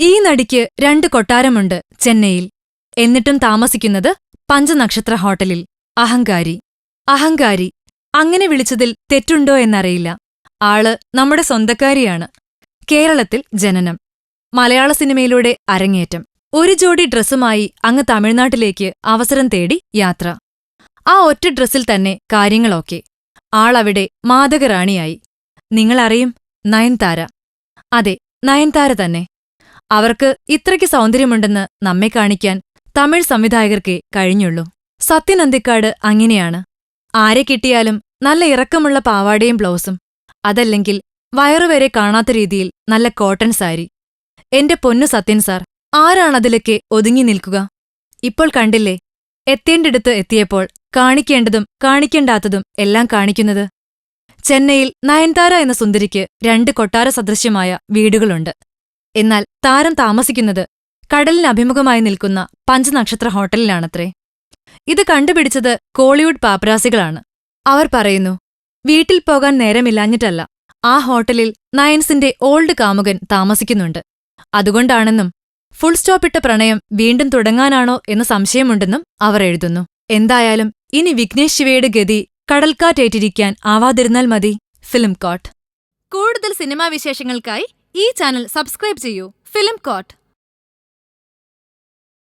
ഈ നടിക്ക് രണ്ട് കൊട്ടാരമുണ്ട് ചെന്നൈയിൽ. എന്നിട്ടും താമസിക്കുന്നത് പഞ്ചനക്ഷത്ര ഹോട്ടലിൽ. അഹങ്കാരി. അഹങ്കാരി. അങ്ങനെ വിളിച്ചതിൽ തെറ്റുണ്ടോ എന്നറിയില്ല. ആൾ നമ്മുടെ സ്വന്തക്കാരിയാണ്. കേരളത്തിൽ ജനനം. മലയാള സിനിമയിലൂടെ അരങ്ങേറ്റം. ഒരു ജോഡി ഡ്രസ്സുമായി അങ്ങ് തമിഴ്നാട്ടിലേക്ക് അവസരം തേടി യാത്ര. ആ ഒറ്റ ഡ്രസ്സിൽ തന്നെ കാര്യങ്ങളൊക്കെ. ആളവിടെ മാതകറാണിയായി നിങ്ങളറിയും നയൻതാര. അതെ നയൻതാര തന്നെ. അവർക്ക് ഇത്രയ്ക്ക് സൗന്ദര്യമുണ്ടെന്ന് നമ്മെ കാണിക്കാൻ തമിഴ് സംവിധായകർക്കേ കഴിഞ്ഞുള്ളൂ. സത്യനന്ദിക്കാട് അങ്ങനെയാണ്. ആരെ കിട്ടിയാലും നല്ല ഇറക്കമുള്ള പാവാടയും ബ്ലൗസും അതല്ലെങ്കിൽ വയറുവരെ കാണാത്ത രീതിയിൽ നല്ല കോട്ടൺ സാരി. എന്റെ പൊന്നു സത്യൻ സാർ ആരാണതിലൊക്കെ ഒതുങ്ങി നിൽക്കുക? ഇപ്പോൾ കണ്ടില്ലേ എത്തേണ്ടിടത്ത് എത്തിയപ്പോൾ കാണിക്കേണ്ടതും കാണിക്കേണ്ടാത്തതും എല്ലാം കാണിക്കുന്നത്? ചെന്നൈയിൽ നയൻതാര എന്ന സുന്ദരിക്ക് രണ്ട് കൊട്ടാര സദൃശ്യമായ വീടുകളുണ്ട്. എന്നാൽ താരം താമസിക്കുന്നത് കടലിന് അഭിമുഖമായി നിൽക്കുന്ന പഞ്ചനക്ഷത്ര ഹോട്ടലിലാണത്രേ. ഇത് കണ്ടുപിടിച്ചത് കോളിവുഡ് പാപ്പരാസികളാണ്. അവർ പറയുന്നു വീട്ടിൽ പോകാൻ നേരമില്ലാഞ്ഞിട്ടല്ല ആ ഹോട്ടലിൽ നയൻസിന്റെ ഓൾഡ് കാമുകൻ താമസിക്കുന്നുണ്ട്. അതുകൊണ്ടാണെന്നും ഫുൾ സ്റ്റോപ്പിട്ട പ്രണയം വീണ്ടും തുടങ്ങാനാണോ എന്ന സംശയമുണ്ടെന്നും അവർ എഴുതുന്നു. എന്തായാലും ഇനി വിഘ്നേഷ് ശിവയുടെ ഗതി കടൽക്കാറ്റേറ്റിരിക്കാൻ ആവാതിരുന്നാൽ മതി. Film court. കൂടുതൽ സിനിമാ വിശേഷങ്ങൾക്കായി ഈ ചാനൽ സബ്സ്ക്രൈബ് ചെയ്യൂ. Film coat.